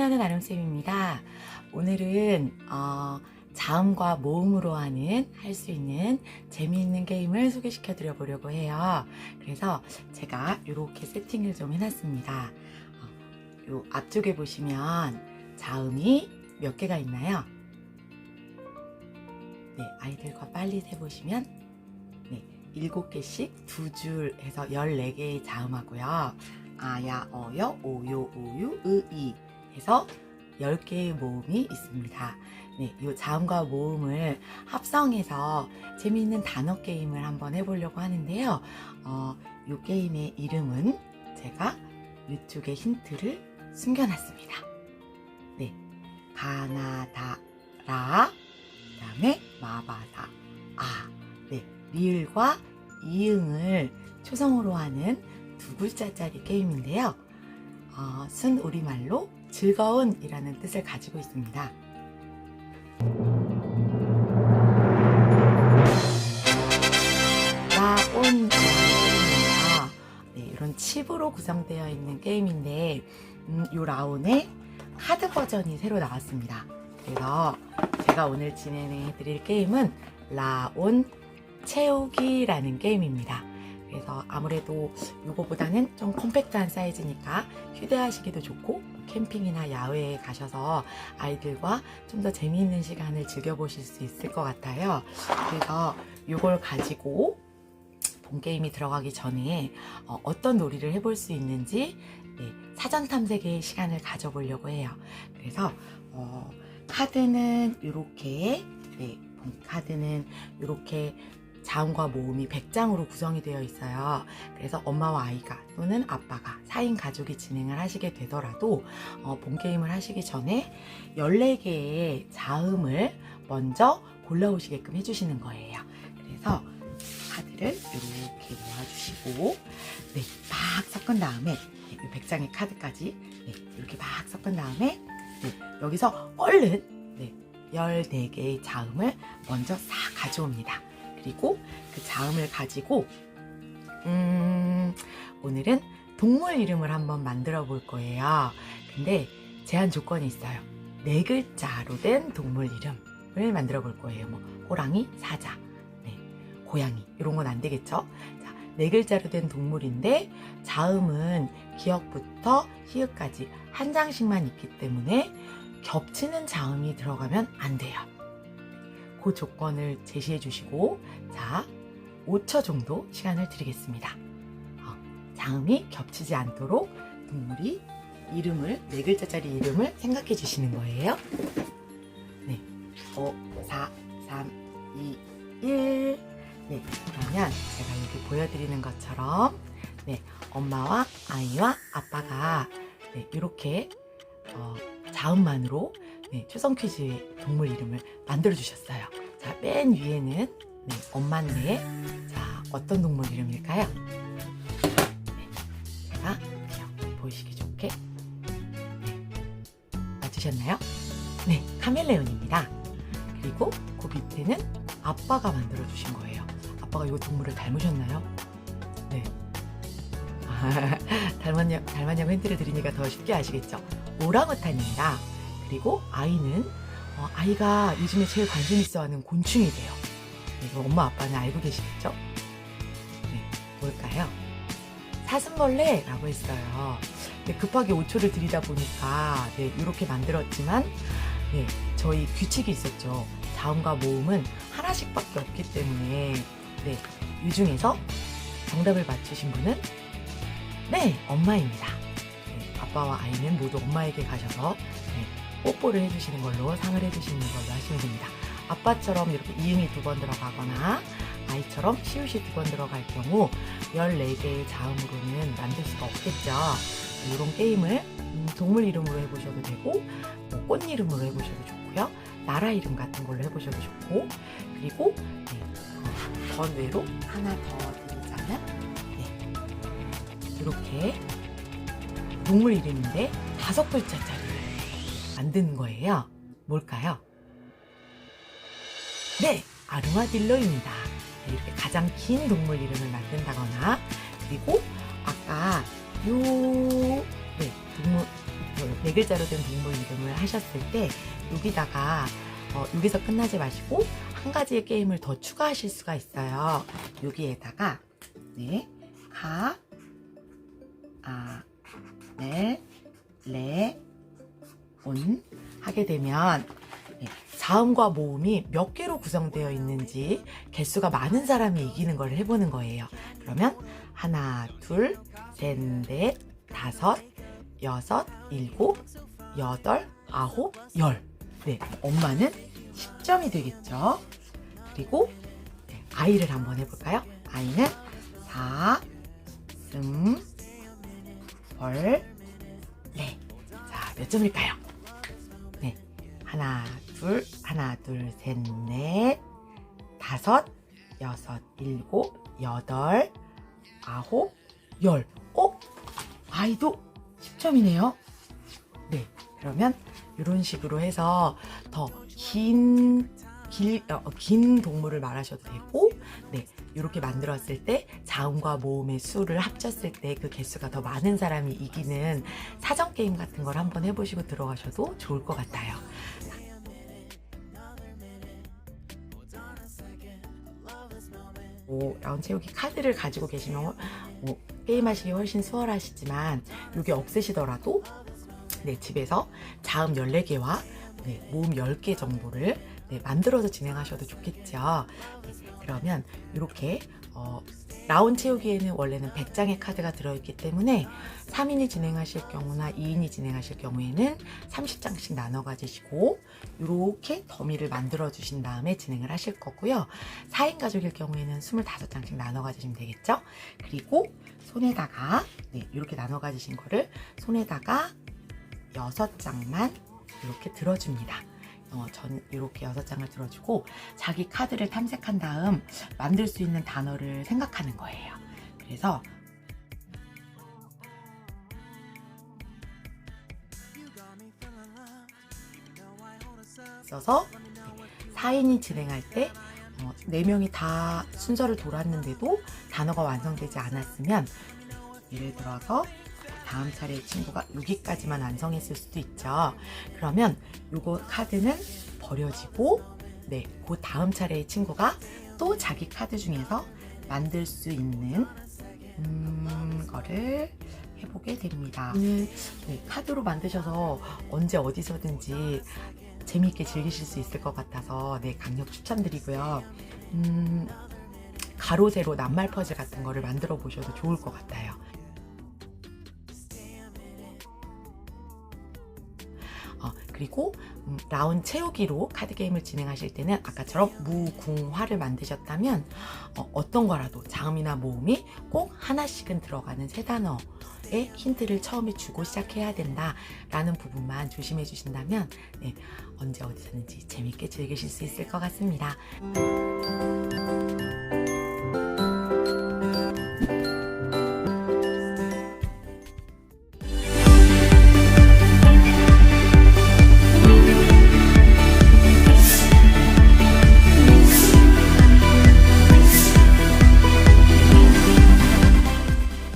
신나는 아름쌤입니다. 오늘은, 어, 자음과 모음으로 하는, 할 수 있는 재미있는 게임을 소개시켜 드려 보려고 해요. 그래서 제가 이렇게 세팅을 좀 해놨습니다. 어, 요 앞쪽에 보시면 자음이 몇 개가 있나요? 네, 아이들과 빨리 세보시면, 네, 7개씩 두 줄 해서 14개의 자음하고요. 아야, 어여, 오요, 우유, 으이 해서 10개의 모음이 있습니다. 네, 이 자음과 모음을 합성해서 재미있는 단어 게임을 한번 해보려고 하는데요. 어, 이 게임의 이름은 제가 이쪽에 힌트를 숨겨놨습니다. 네, 가나다 라, 그 다음에 마바다, 아, 네, 리을과 이응을 초성으로 하는 두 글자짜리 게임인데요. 어, 순 우리말로 즐거운 이라는 뜻을 가지고 있습니다. 라온이라는 게임이에요. 네, 이런 칩으로 구성되어 있는 게임인데, 음, 이 라온의 카드 버전이 새로 나왔습니다. 그래서 제가 오늘 진행해 드릴 게임은 라온 채우기라는 게임입니다. 그래서 아무래도 이거보다는 좀 컴팩트한 사이즈니까 휴대하시기도 좋고 캠핑이나 야외에 가셔서 아이들과 좀 더 재미있는 시간을 즐겨보실 수 있을 것 같아요. 그래서 이걸 가지고 본 게임이 들어가기 전에 어, 떤 놀이를 해볼 수 있는지 네, 사전 탐색의 시간을 가져보려고 해요. 그래서 어, 카드는 이렇게 네, 본 카드는 이렇게 자음과 모음이 100장으로 구성이 되어 있어요. 그래서 엄마와 아이가 또는 아빠가 4인 가족이 진행을 하시게 되더라도 어, 본 게임을 하시기 전에 14개의 자음을 먼저 골라오시게끔 해주시는 거예요. 그래서 카드를 이렇게 놓아주시고 네, 막 섞은 다음에 네, 이 100장의 카드까지 네, 이렇게 막 섞은 다음에 네, 여기서 얼른 네, 14개의 자음을 먼저 싹 가져옵니다. 그리고 그 자음을 가지고 음, 오늘은 동물 이름을 한번 만들어 볼 거예요. 근데 제한 조건이 있어요. 네 글자로 된 동물 이름을 만들어 볼 거예요. 뭐 호랑이, 사자, 네, 고양이 이런 건 안 되겠죠? 자, 네 글자로 된 동물인데 자음은 기역부터 히읗까지 한 장씩만 있기 때문에 겹치는 자음이 들어가면 안 돼요. 그 조건을 제시해 주시고 자 5초 정도 시간을 드리겠습니다. 어, 자음이 겹치지 않도록 동물이 이름을 네 글자짜리 이름을 생각해 주시는 거예요. 네, 5, 4, 3, 2, 1. 네, 그러면 제가 여기 보여드리는 것처럼 네, 엄마와 아이와 아빠가 네, 이렇게 어, 자음만으로 네, 초성 퀴즈 동물 이름을 만들어 주셨어요. 자, 맨 위에는 네, 엄마인데 자, 어떤 동물 이름일까요? 네, 제가 그냥 보이시기 좋게 네, 맞추셨나요? 네, 카멜레온입니다. 그리고 그 밑에는 아빠가 만들어 주신 거예요. 아빠가 이 동물을 닮으셨나요? 네. 닮았냐, 닮았냐고 힌트를 드리니까 더 쉽게 아시겠죠? 오랑우탄입니다. 그리고 아이는 어, 아이가 요즘에 제일 관심 있어 하는 곤충이래요. 이거 엄마 아빠는 알고 계시겠죠? 네, 뭘까요? 사슴벌레라고 했어요. 네, 급하게 5초를 드리다 보니까 네, 이렇게 만들었지만 네, 저희 규칙이 있었죠. 자음과 모음은 하나씩밖에 없기 때문에 네, 이 중에서 정답을 맞추신 분은 네, 엄마입니다. 네, 아빠와 아이는 모두 엄마에게 가셔서 네, 뽀뽀를 해주시는 걸로 상을 해주시는 걸로 하시면 됩니다. 아빠처럼 이렇게 이응이 두 번 들어가거나 아이처럼 시옷이 두 번 들어갈 경우 14개의 자음으로는 만들 수가 없겠죠. 이런 게임을 음, 동물 이름으로 해보셔도 되고 뭐 꽃 이름으로 해보셔도 좋고요. 나라 이름 같은 걸로 해보셔도 좋고 그리고 네, 어, 번외로 하나 더 드리자면 네, 이렇게 동물 이름인데 다섯 글자짜리를 만드는 거예요. 뭘까요? 네, 아르마딜로입니다. 네, 이렇게 가장 긴 동물 이름을 만든다거나 그리고 아까 요 네, 동물 요, 네네 글자로 된 동물 이름을 하셨을 때 여기다가 어, 여기서 끝나지 마시고 한 가지의 게임을 더 추가하실 수가 있어요. 여기에다가 네, 가, 아, 네, 레, 온 하게 되면 네, 자음과 모음이 몇 개로 구성되어 있는지 개수가 많은 사람이 이기는 걸 해보는 거예요. 그러면 하나, 둘, 셋, 넷, 다섯, 여섯, 일곱, 여덟, 아홉, 열. 네, 엄마는 10점이 되겠죠. 그리고 네, 아이를 한번 해볼까요? 아이는 사, 슴, 벌, 네. 자, 몇 점일까요? 둘, 셋, 넷, 다섯, 여섯, 일곱, 여덟, 아홉, 열. 어? 아이도 10점이네요. 네. 그러면 이런 식으로 해서 더 긴, 길, 어, 긴 동물을 말하셔도 되고, 네. 이렇게 만들었을 때 자음과 모음의 수를 합쳤을 때 그 개수가 더 많은 사람이 이기는 사전 게임 같은 걸 한번 해보시고 들어가셔도 좋을 것 같아요. 오, 라운 채우기 카드를 가지고 계시면 뭐, 게임하시기 훨씬 수월하시지만 이게 없으시더라도 네, 집에서 자음 14개와 네, 모음 10개 정도를 네, 만들어서 진행하셔도 좋겠죠. 네, 그러면 이렇게 어, 라운 채우기에는 원래는 100장의 카드가 들어있기 때문에 3인이 진행하실 경우나 2인이 진행하실 경우에는 30장씩 나눠 가지시고 이렇게 더미를 만들어 주신 다음에 진행을 하실 거고요. 4인 가족일 경우에는 25장씩 나눠 가지시면 되겠죠. 그리고 손에다가 네, 이렇게 나눠 가지신 거를 손에다가 6장만 이렇게 들어줍니다. 어, 전 이렇게 여섯 장을 들어주고 자기 카드를 탐색한 다음 만들 수 있는 단어를 생각하는 거예요. 그래서 있어서 4인이 진행할 때 어, 4명이 다 순서를 돌았는데도 단어가 완성되지 않았으면 예를 들어서 다음 차례 친구가 여기까지만 완성했을 수도 있죠. 그러면 요거 카드는 버려지고 네, 그 다음 차례의 친구가 또 자기 카드 중에서 만들 수 있는 음, 거를 해보게 됩니다. 오늘 네, 카드로 만드셔서 언제 어디서든지 재미있게 즐기실 수 있을 것 같아서 네, 강력 추천드리고요. 음, 가로 세로 낱말 퍼즐 같은 거를 만들어 보셔도 좋을 것 같아요. 그리고 음, 라운 채우기로 카드 게임을 진행하실 때는 아까처럼 무궁화를 만드셨다면 어, 떤 거라도 자음이나 모음이 꼭 하나씩은 들어가는 세 단어의 힌트를 처음에 주고 시작해야 된다라는 부분만 조심해 주신다면 네, 언제 어디서든지 재밌게 즐기실 수 있을 것 같습니다.